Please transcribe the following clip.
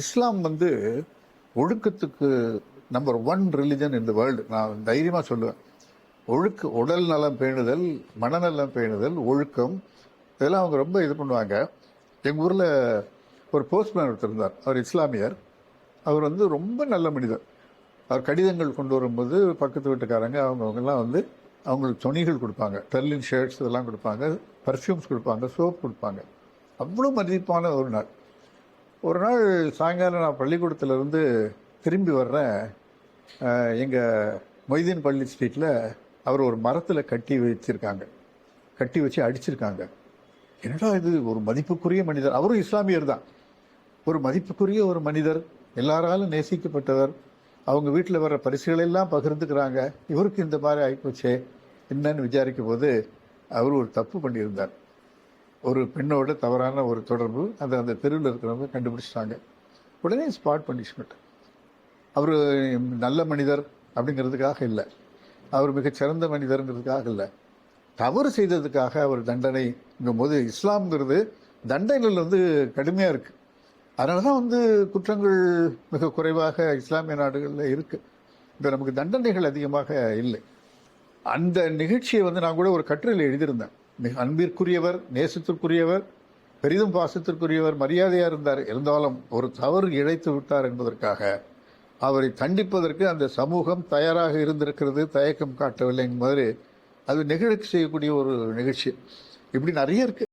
இஸ்லாம் வந்து ஒழுக்கத்துக்கு number one religion இந்த வேர்ல்டு நான் தைரியமாக சொல்லுவேன். ஒழுக்க உடல் நலம் பேணுதல் மனநலம் பேணுதல் ஒழுக்கம் இதெல்லாம் அவங்க ரொம்ப இது பண்ணுவாங்க. எங்கள் ஊரில் ஒரு போஸ்ட்மேன் ஒருத்தர் இருந்தார். அவர் இஸ்லாமியர். அவர் வந்து ரொம்ப நல்ல மனிதர். அவர் கடிதங்கள் கொண்டு வரும்போது பக்கத்து வீட்டுக்காரங்க அவங்கவுங்கெல்லாம் வந்து அவங்களுக்கு துணிகள் கொடுப்பாங்க. டெர்லின் ஷர்ட்ஸ் இதெல்லாம் கொடுப்பாங்க. பர்ஃப்யூம்ஸ் கொடுப்பாங்க. சோப் கொடுப்பாங்க. அவ்வளோ மதிப்பான ஒரு நாள். ஒரு நாள் சாயங்காலம் நான் பள்ளிக்கூடத்துலேருந்து திரும்பி வர்றேன். எங்கள் மொய்தீன் பள்ளி ஸ்ட்ரீட்டில் அவர் ஒரு மரத்தில் கட்டி வச்சிருக்காங்க. கட்டி வச்சு அடிச்சிருக்காங்க. என்னடா இது? ஒரு மதிப்புக்குரிய மனிதர். அவரும் இஸ்லாமியர் தான். ஒரு மதிப்புக்குரிய ஒரு மனிதர். எல்லாராலும் நேசிக்கப்பட்டவர். அவங்க வீட்டில் வர்ற பரிசுகளெல்லாம் பகிர்ந்துக்கிறாங்க. இவருக்கு இந்த மாதிரி ஆகிப்போச்சே என்னன்னு விசாரிக்கும் போது அவர் ஒரு தப்பு பண்ணியிருந்தார். ஒரு பெண்ணோட தவறான ஒரு தொடர்பு அதை அந்த தெருவில் இருக்கிறவங்க கண்டுபிடிச்சிட்டாங்க. உடனே ஸ்பாட் பனிஷ்மெண்ட் அவர் நல்ல மனிதர் அப்படிங்கிறதுக்காக இல்லை. அவர் மிகச்சிறந்த மனிதருங்கிறதுக்காக இல்லை. தவறு செய்ததுக்காக அவர் தண்டனைங்கும் போது இஸ்லாம்ங்கிறது தண்டனைகள் வந்து கடுமையாக இருக்குது அதனால தான் வந்து குற்றங்கள் மிக குறைவாக இஸ்லாமிய நாடுகளில் இருக்குது இப்போ நமக்கு தண்டனைகள் அதிகமாக இல்லை. அந்த நிகழ்ச்சியை வந்து நான் கூட ஒரு கட்டுரையில் எழுதியிருந்தேன். மிக அன்பிற்குரியவர் நேசத்திற்குரியவர் பெரிதும் பாசத்திற்குரியவர் மரியாதையாக இருந்தார். இருந்தாலும் ஒரு தவறு இழைத்து விட்டார் என்பதற்காக அவரை தண்டிப்பதற்கு அந்த சமூகம் தயாராக இருந்திருக்கிறது. தயக்கம் காட்டவில்லை என்பது அது நெகிழ்ச்சி செய்யக்கூடிய ஒரு நிகழ்ச்சி. இப்படி நிறைய இருக்குது